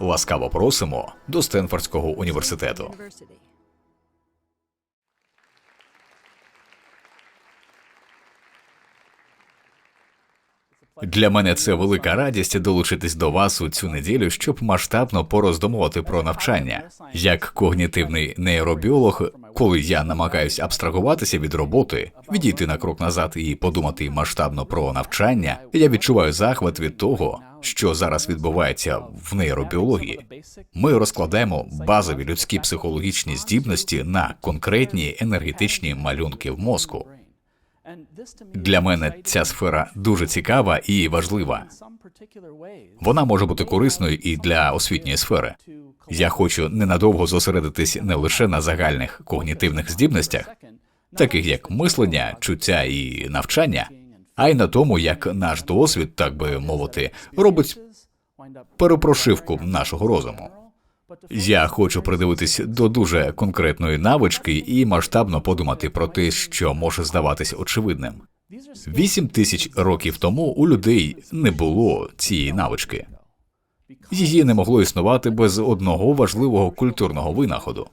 Ласкаво просимо до Стенфордського університету. Для мене це велика радість долучитись до вас у цю неділю, щоб масштабно пороздумувати про навчання. Як когнітивний нейробіолог, коли я намагаюсь абстрагуватися від роботи, відійти на крок назад і подумати масштабно про навчання, я відчуваю захват від того, що зараз відбувається в нейробіології. Ми розкладаємо базові людські психологічні здібності на конкретні енергетичні малюнки в мозку. Для мене ця сфера дуже цікава і важлива. Вона може бути корисною і для освітньої сфери. Я хочу ненадовго зосередитись не лише на загальних когнітивних здібностях, таких як мислення, чуття і навчання, а й на тому, як наш досвід, так би мовити, робить перепрошивку нашого розуму. Я хочу придивитись до дуже конкретної навички і масштабно подумати про те, що може здаватись очевидним. Вісім тисяч років тому у людей не було цієї навички. Її не могло існувати без одного важливого культурного винаходу.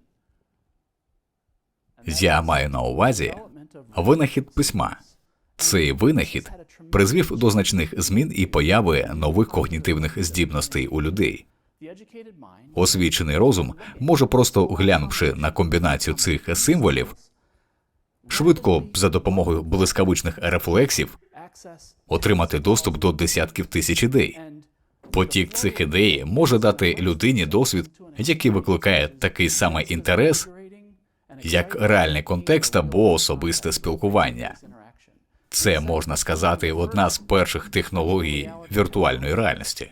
Я маю на увазі винахід письма. Цей винахід призвів до значних змін і появи нових когнітивних здібностей у людей. Освічений розум може просто глянувши на комбінацію цих символів, швидко за допомогою блискавичних рефлексів отримати доступ до десятків тисяч ідей. Потік цих ідей може дати людині досвід, який викликає такий самий інтерес, як реальний контекст або особисте спілкування. Це можна сказати одна з перших технологій віртуальної реальності.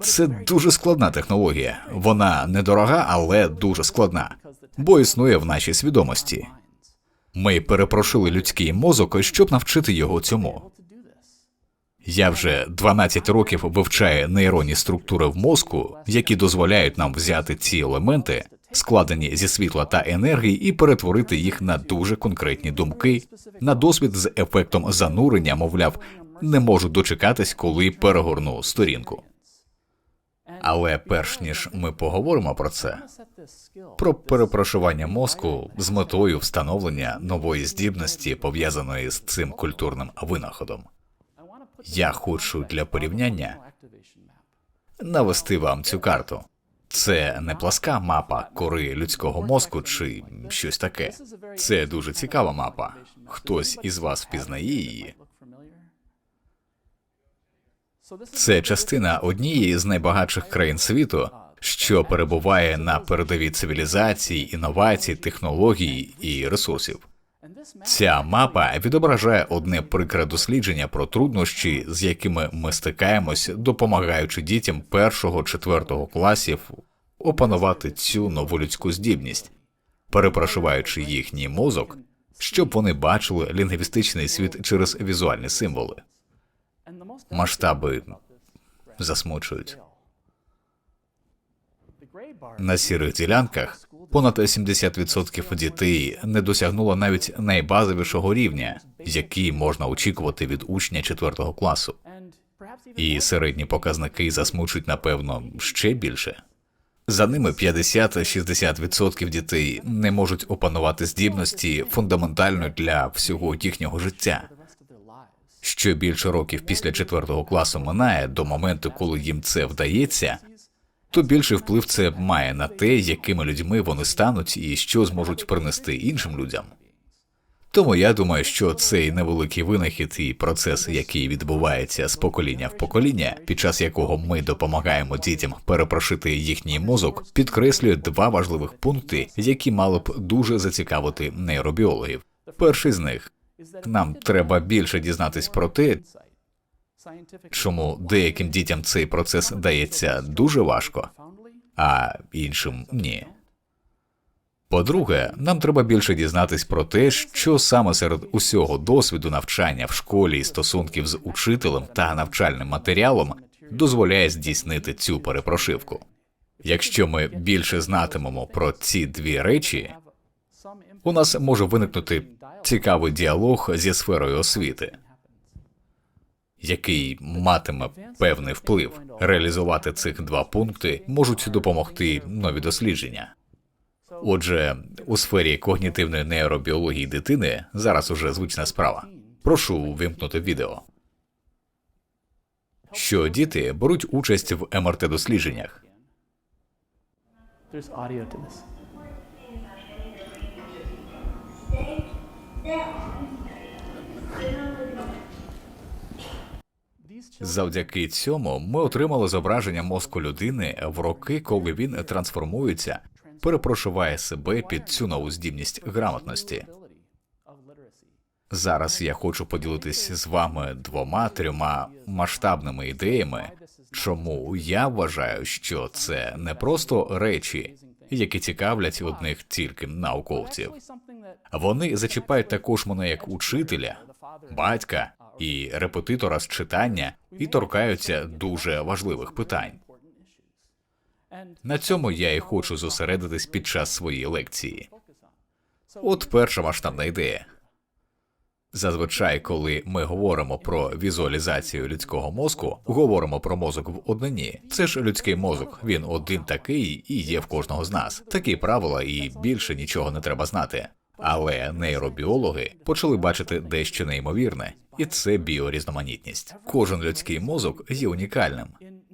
Це дуже складна технологія. Вона недорога, але дуже складна, бо існує в нашій свідомості. Ми перепрошили людський мозок, щоб навчити його цьому. Я вже 12 років вивчаю нейронні структури в мозку, які дозволяють нам взяти ці елементи, складені зі світла та енергії, і перетворити їх на дуже конкретні думки, на досвід з ефектом занурення, мовляв, не можу дочекатись, коли перегорну сторінку. Але перш ніж ми поговоримо про це, про перепрошування мозку з метою встановлення нової здібності, пов'язаної з цим культурним винаходом. Я хочу для порівняння навести вам цю карту. Це не пласка мапа кори людського мозку чи щось таке. Це дуже цікава мапа. Хтось із вас впізнає її. Це частина однієї з найбагатших країн світу, що перебуває на передовій цивілізації, інновацій, технологій і ресурсів. Ця мапа відображає одне прикре дослідження про труднощі, з якими ми стикаємось, допомагаючи дітям першого четвертого класів опанувати цю нову людську здібність, перепрошуваючи їхній мозок, щоб вони бачили лінгвістичний світ через візуальні символи. Масштаби засмучують. На сірих ділянках понад 70% дітей не досягнуло навіть найбазовішого рівня, який можна очікувати від учня 4 класу. І середні показники засмучують, напевно, ще більше. За ними 50-60% дітей не можуть опанувати здібності фундаментально для всього їхнього життя. Що більше років після четвертого класу минає до моменту, коли їм це вдається, то більший вплив це має на те, якими людьми вони стануть і що зможуть принести іншим людям. Тому я думаю, що цей невеликий винахід і процес, який відбувається з покоління в покоління, під час якого ми допомагаємо дітям перепрошити їхній мозок, підкреслює два важливих пункти, які мали б дуже зацікавити нейробіологів. Перший з них нам треба більше дізнатись про те, чому деяким дітям цей процес дається дуже важко, а іншим ні. По-друге, нам треба більше дізнатись про те, що саме серед усього досвіду навчання в школі і стосунків з учителем та навчальним матеріалом дозволяє здійснити цю перепрошивку. Якщо ми більше знатимемо про ці дві речі, у нас може виникнути цікавий діалог зі сферою освіти. Який матиме певний вплив. Реалізувати цих два пункти можуть допомогти нові дослідження. Отже, у сфері когнітивної нейробіології дитини зараз уже звична справа. Прошу вимкнути відео. Що діти беруть участь в МРТ дослідженнях. There's Завдяки цьому ми отримали зображення мозку людини в роки, коли він трансформується, перепрошуває себе під цю нову здібність грамотності. Зараз я хочу поділитися з вами двома трьома масштабними ідеями, чому я вважаю, що це не просто речі, які цікавлять одних тільки науковців. Вони зачіпають також мене як учителя, батька і репетитора з читання і торкаються дуже важливих питань. На цьому я і хочу зосередитись під час своєї лекції. От перша масштабна ідея. Зазвичай, коли ми говоримо про візуалізацію людського мозку, говоримо про мозок в однині. Це ж людський мозок. Він один такий і є в кожного з нас. Такі правила, і більше нічого не треба знати. Але нейробіологи почали бачити дещо неймовірне, і це біорізноманітність. Кожен людський мозок є унікальним.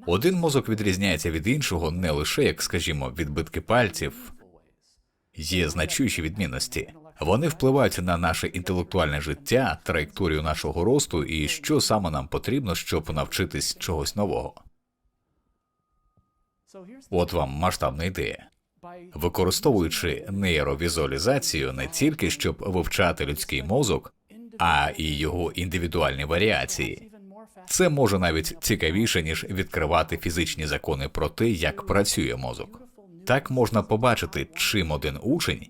Один мозок відрізняється від іншого не лише як, скажімо, відбитки пальців, Є значущі відмінності. Вони впливають на наше інтелектуальне життя, траєкторію нашого росту і що саме нам потрібно, щоб навчитись чогось нового. От вам масштабна ідея. Використовуючи нейровізуалізацію не тільки щоб вивчати людський мозок, а і його індивідуальні варіації. Це може навіть цікавіше, ніж відкривати фізичні закони про те, як працює мозок. Так можна побачити, чим один учень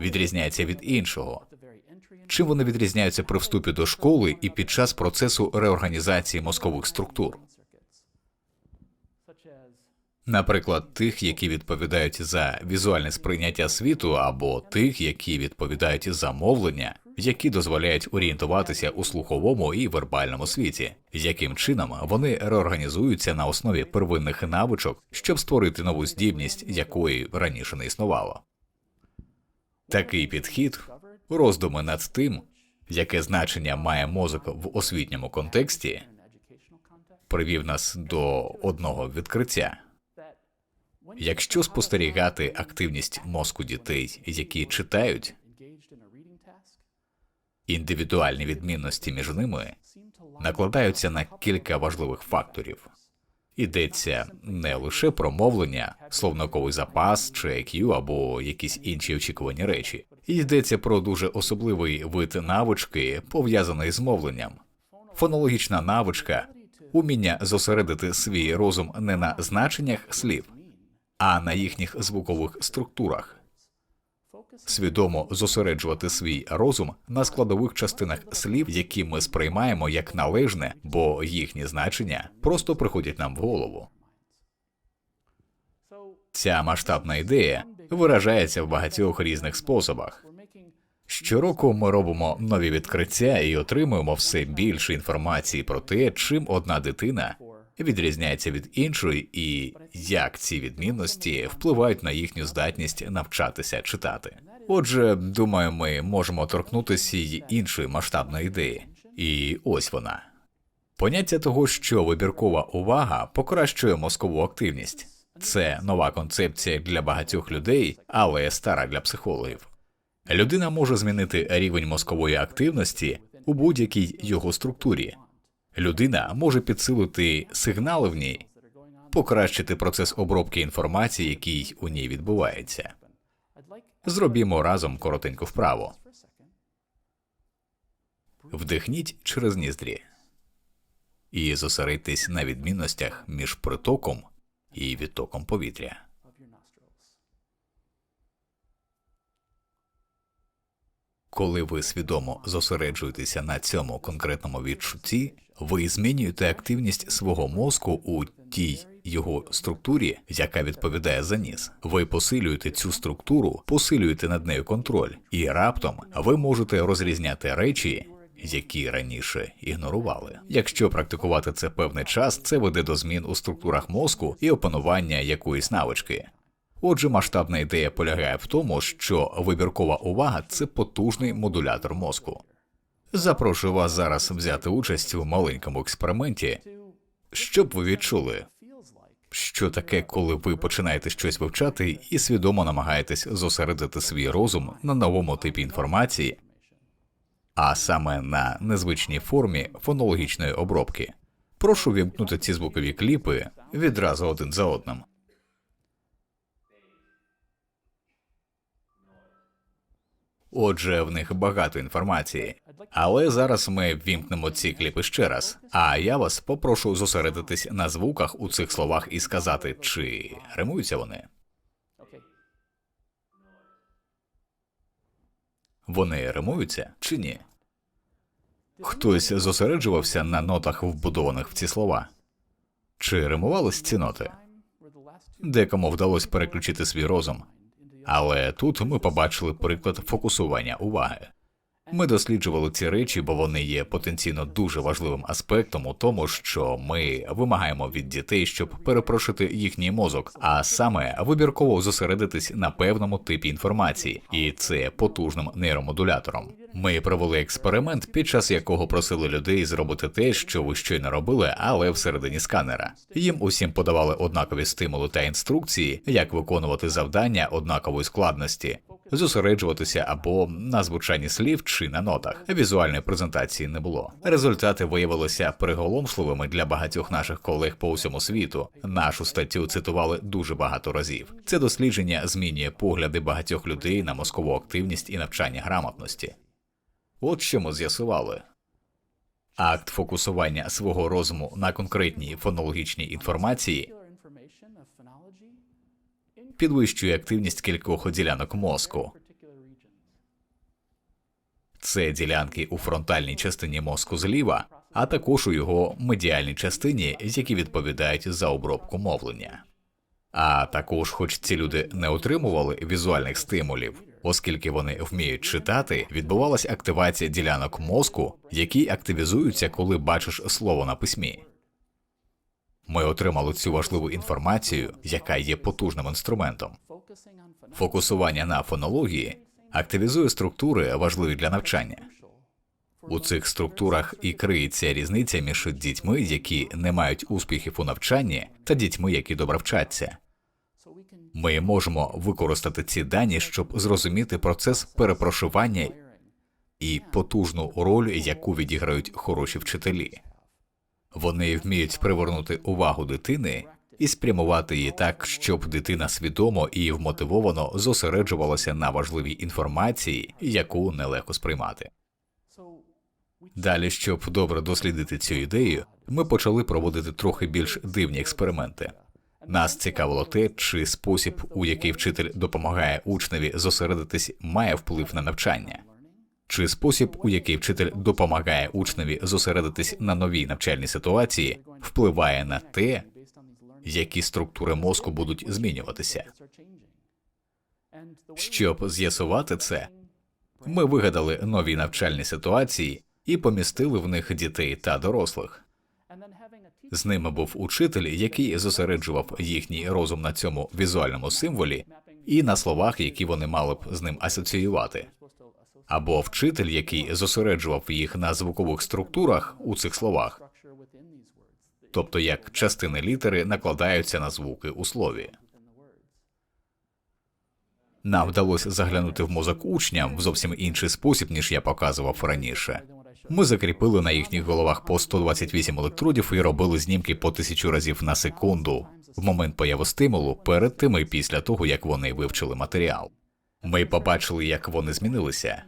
відрізняється від іншого, чим вони відрізняються при вступі до школи і під час процесу реорганізації мозкових структур, наприклад, тих, які відповідають за візуальне сприйняття світу, або тих, які відповідають за мовлення, які дозволяють орієнтуватися у слуховому і вербальному світі, яким чином вони реорганізуються на основі первинних навичок, щоб створити нову здібність, якої раніше не існувало. Такий підхід, роздуми над тим, яке значення має мозок в освітньому контексті, привів нас до одного відкриття. Якщо спостерігати активність мозку дітей, які читають, індивідуальні відмінності між ними накладаються на кілька важливих факторів. Йдеться не лише про мовлення, словниковий запас чи IQ або якісь інші очікувані речі. Йдеться про дуже особливий вид навички, пов'язаний з мовленням. Фонологічна навичка уміння зосередити свій розум не на значеннях слів, а на їхніх звукових структурах. Свідомо зосереджувати свій розум на складових частинах слів, які ми сприймаємо як належне, бо їхні значення просто приходять нам в голову. Ця масштабна ідея виражається в багатьох різних способах. Щороку ми робимо нові відкриття і отримуємо все більше інформації про те, чим одна дитина відрізняється від іншої, і як ці відмінності впливають на їхню здатність навчатися читати. Отже, думаю, ми можемо торкнутися й іншої масштабної ідеї, і ось вона. Поняття того, що вибіркова увага покращує мозкову активність. Це нова концепція для багатьох людей, але стара для психологів. Людина може змінити рівень мозкової активності у будь-якій його структурі. Людина може підсилити сигнали в ній, покращити процес обробки інформації, який у ній відбувається. Зробімо разом коротеньку вправу. Вдихніть через ніздрі і зосередьтесь на відмінностях між притоком і відтоком повітря. Коли ви свідомо зосереджуєтеся на цьому конкретному відчутті, ви змінюєте активність свого мозку у тій його структурі, яка відповідає за ніс. Ви посилюєте цю структуру, посилюєте над нею контроль, і раптом ви можете розрізняти речі, які раніше ігнорували. Якщо практикувати це певний час, це веде до змін у структурах мозку і опанування якоїсь навички. Отже, масштабна ідея полягає в тому, що вибіркова увага це потужний модулятор мозку. Запрошую вас зараз взяти участь у маленькому експерименті, щоб ви відчули, що таке, коли ви починаєте щось вивчати і свідомо намагаєтесь зосередити свій розум на новому типі інформації, а саме на незвичній формі фонологічної обробки. Прошу вімкнути ці звукові кліпи відразу один за одним. Отже, в них багато інформації. Але зараз ми ввімкнемо ці кліпи ще раз. А я вас попрошу зосередитись на звуках у цих словах і сказати, чи римуються вони. Вони римуються чи ні? Хтось зосереджувався на нотах, вбудованих в ці слова. Чи римувались ці ноти? Декому вдалося переключити свій розум, але тут ми побачили приклад фокусування уваги. Ми досліджували ці речі, бо вони є потенційно дуже важливим аспектом у тому, що ми вимагаємо від дітей, щоб перепрошити їхній мозок, а саме вибірково зосередитись на певному типі інформації, і це потужним нейромодулятором. Ми провели експеримент, під час якого просили людей зробити те, що ви щойно робили, але всередині сканера. Їм усім подавали однакові стимули та інструкції, як виконувати завдання однакової складності, зосереджуватися або на звучанні слів чи на нотах. Візуальної презентації не було. Результати виявилися приголомшливими для багатьох наших колег по усьому світу. Нашу статтю цитували дуже багато разів. Це дослідження змінює погляди багатьох людей на мозкову активність і навчання грамотності. От що ми з'ясували. Акт фокусування свого розуму на конкретній фонологічній інформації підвищує активність кількох ділянок мозку. Це ділянки у фронтальній частині мозку зліва, а також у його медіальній частині, які відповідають за обробку мовлення. А також, хоч ці люди не отримували візуальних стимулів, оскільки вони вміють читати, відбувалася активація ділянок мозку, які активізуються, коли бачиш слово на письмі. Ми отримали цю важливу інформацію, яка є потужним інструментом. Фокусування на фонології активізує структури, важливі для навчання. У цих структурах і криється різниця між дітьми, які не мають успіхів у навчанні, та дітьми, які добре вчаться. Ми можемо використати ці дані, щоб зрозуміти процес перепрошування і потужну роль, яку відіграють хороші вчителі. Вони вміють привернути увагу дитини і спрямувати її так, щоб дитина свідомо і вмотивовано зосереджувалася на важливій інформації, яку нелегко сприймати. Далі, щоб добре дослідити цю ідею, ми почали проводити трохи більш дивні експерименти. Нас цікавило те, чи спосіб, у який вчитель допомагає учневі зосередитись, має вплив на навчання, чи спосіб, у який вчитель допомагає учневі зосередитись на новій навчальній ситуації, впливає на те, які структури мозку будуть змінюватися. Щоб з'ясувати це, ми вигадали нові навчальні ситуації і помістили в них дітей та дорослих. З ними був учитель, який зосереджував їхній розум на цьому візуальному символі і на словах, які вони мали б з ним асоціювати, або вчитель, який зосереджував їх на звукових структурах у цих словах, тобто як частини літери накладаються на звуки у слові. Нам вдалося заглянути в мозок учням в зовсім інший спосіб, ніж я показував раніше. Ми закріпили на їхніх головах по 128 електродів і робили знімки по тисячу разів на секунду в момент появи стимулу перед тим і після того, як вони вивчили матеріал. Ми побачили, як вони змінилися.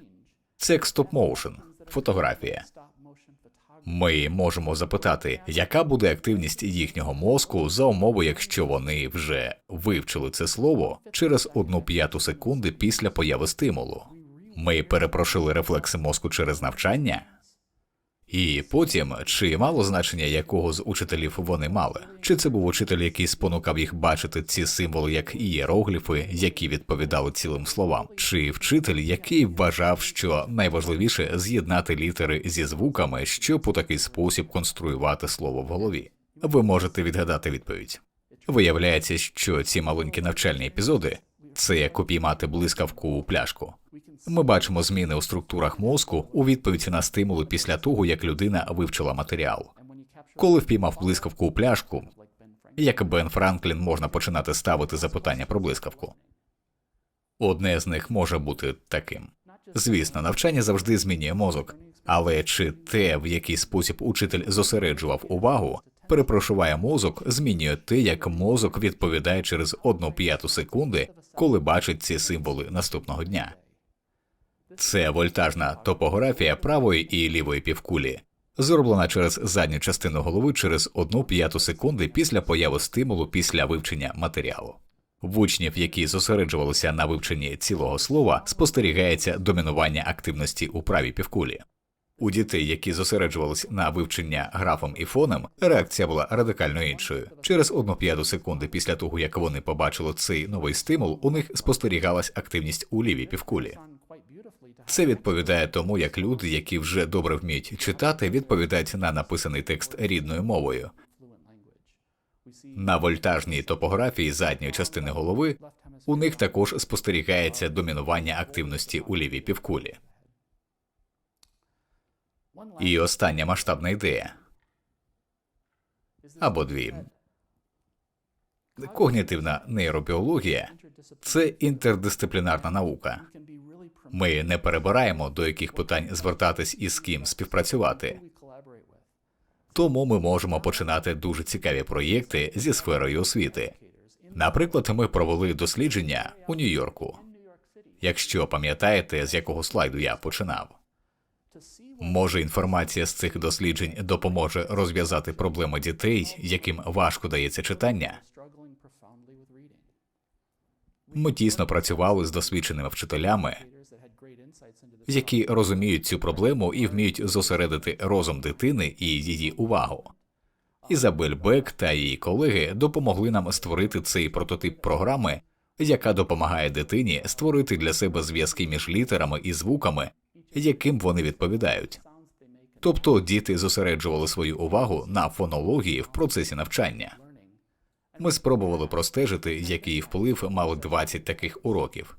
Це як стоп-моушен, фотографія. Ми можемо запитати, яка буде активність їхнього мозку за умови, якщо вони вже вивчили це слово через одну п'яту секунди після появи стимулу. Ми перепрошили рефлекси мозку через навчання. І потім, чи мало значення, якого з учителів вони мали? Чи це був учитель, який спонукав їх бачити ці символи як ієрогліфи, які відповідали цілим словам, чи вчитель, який вважав, що найважливіше з'єднати літери зі звуками, щоб у такий спосіб конструювати слово в голові? Ви можете відгадати відповідь. Виявляється, що ці маленькі навчальні епізоди це як упіймати блискавку у пляшку. Ми бачимо зміни у структурах мозку у відповідь на стимули після того, як людина вивчила матеріал. Коли впіймав блискавку у пляшку, як Бен Франклін можна починати ставити запитання про блискавку. Одне з них може бути таким. Звісно, навчання завжди змінює мозок, але чи те, в який спосіб учитель зосереджував увагу, перепрошуває мозок, змінює те, як мозок відповідає через одну п'яту секунди, коли бачить ці символи наступного дня. Це вольтажна топографія правої і лівої півкулі, зроблена через задню частину голови через одну п'яту секунди після появи стимулу після вивчення матеріалу. В учнів, які зосереджувалися на вивченні цілого слова, спостерігається домінування активності у правій півкулі. У дітей, які зосереджувалися на вивчення графом і фоном, реакція була радикально іншою. Через одну п'яту секунди після того, як вони побачили цей новий стимул, у них спостерігалась активність у лівій півкулі. Це відповідає тому, як люди, які вже добре вміють читати, відповідають на написаний текст рідною мовою. На вольтажній топографії задньої частини голови у них також спостерігається домінування активності у лівій півкулі. І остання масштабна ідея або дві. Когнітивна нейробіологія це інтердисциплінарна наука. Ми не перебираємо, до яких питань звертатись і з ким співпрацювати. Тому ми можемо починати дуже цікаві проєкти зі сферою освіти. Наприклад, ми провели дослідження у Нью-Йорку. Якщо пам'ятаєте, з якого слайду я починав. Може, інформація з цих досліджень допоможе розв'язати проблеми дітей, яким важко дається читання. Ми тісно працювали з досвідченими вчителями, які розуміють цю проблему і вміють зосередити розум дитини і її увагу. Ізабель Бек та її колеги допомогли нам створити цей прототип програми, яка допомагає дитині створити для себе зв'язки між літерами і звуками, яким вони відповідають. Тобто діти зосереджували свою увагу на фонології в процесі навчання. Ми спробували простежити, який вплив мали 20 таких уроків.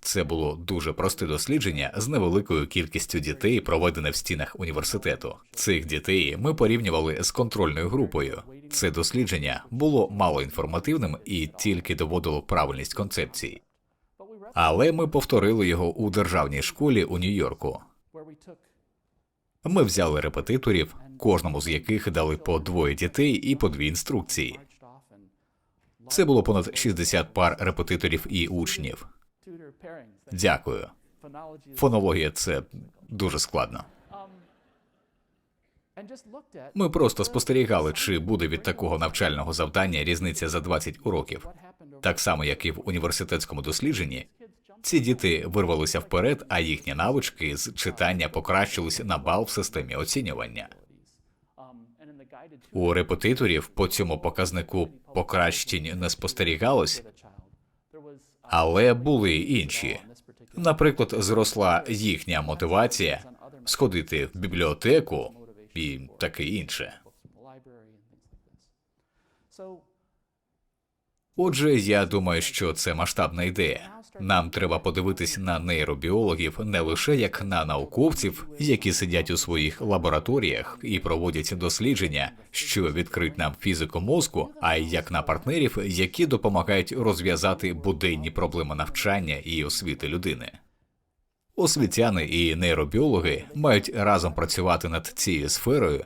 Це було дуже просте дослідження з невеликою кількістю дітей, проведене в стінах університету. Цих дітей ми порівнювали з контрольною групою. Це дослідження було малоінформативним і тільки доводило правильність концепції. Але ми повторили його у державній школі у Нью-Йорку. Ми взяли репетиторів, кожному з яких дали по двоє дітей і по дві інструкції. Це було понад 60 пар репетиторів і учнів. Дякую. Фонологія це дуже складно. Ми просто спостерігали, чи буде від такого навчального завдання різниця за 20 уроків. Так само, як і в університетському дослідженні, ці діти вирвалися вперед, а їхні навички з читання покращились на бал в системі оцінювання. У репетиторів по цьому показнику покращень не спостерігалось, але були й інші. Наприклад, зросла їхня мотивація сходити в бібліотеку і таке інше. Отже, я думаю, що це масштабна ідея. Нам треба подивитись на нейробіологів не лише як на науковців, які сидять у своїх лабораторіях і проводять дослідження, що відкрить нам фізику мозку, а й як на партнерів, які допомагають розв'язати буденні проблеми навчання і освіти людини. Освітяни і нейробіологи мають разом працювати над цією сферою,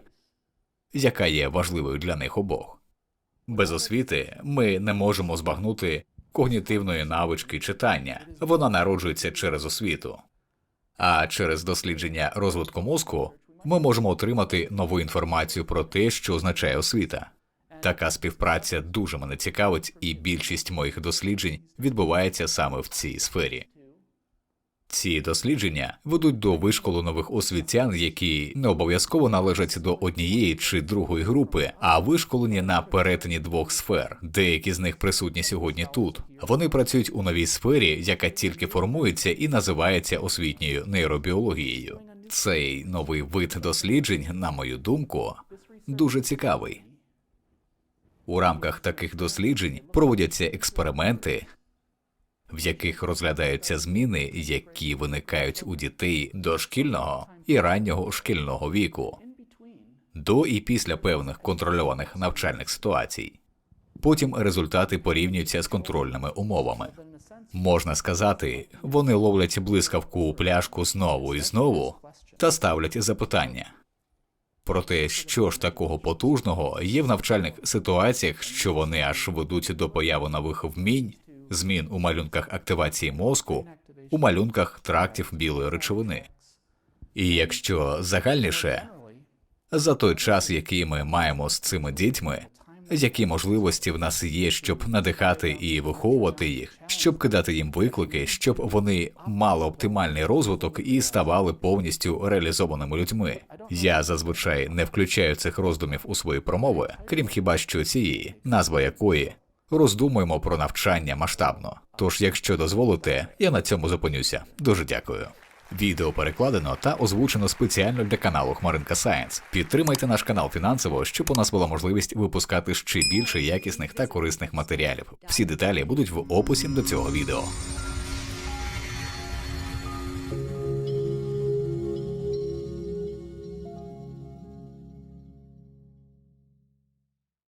яка є важливою для них обох. Без освіти ми не можемо збагнути когнітивної навички читання. Вона народжується через освіту. А через дослідження розвитку мозку ми можемо отримати нову інформацію про те, що означає освіта. Така співпраця дуже мене цікавить, і більшість моїх досліджень відбувається саме в цій сфері. Ці дослідження ведуть до вишколу нових освітян, які не обов'язково належать до однієї чи другої групи, а вишколені на перетині двох сфер. Деякі з них присутні сьогодні тут. Вони працюють у новій сфері, яка тільки формується і називається освітньою нейробіологією. Цей новий вид досліджень, на мою думку, дуже цікавий. У рамках таких досліджень проводяться експерименти, в яких розглядаються зміни, які виникають у дітей дошкільного і раннього шкільного віку, до і після певних контрольованих навчальних ситуацій. Потім результати порівнюються з контрольними умовами. Можна сказати, вони ловлять блискавку у пляшку знову і знову та ставлять запитання. Про те, що ж такого потужного є в навчальних ситуаціях, що вони аж ведуть до появи нових вмінь, змін у малюнках активації мозку, у малюнках трактів білої речовини. І якщо загальніше, за той час, який ми маємо з цими дітьми, які можливості в нас є, щоб надихати і виховувати їх, щоб кидати їм виклики, щоб вони мали оптимальний розвиток і ставали повністю реалізованими людьми. Я зазвичай не включаю цих роздумів у свої промови, крім хіба що цієї, назва якої роздумуємо про навчання масштабно. Тож, якщо дозволите, я на цьому зупинюся. Дуже дякую. Відео перекладено та озвучено спеціально для каналу Хмаринка Сайенс. Підтримайте наш канал фінансово, щоб у нас була можливість випускати ще більше якісних та корисних матеріалів. Всі деталі будуть в описі до цього відео.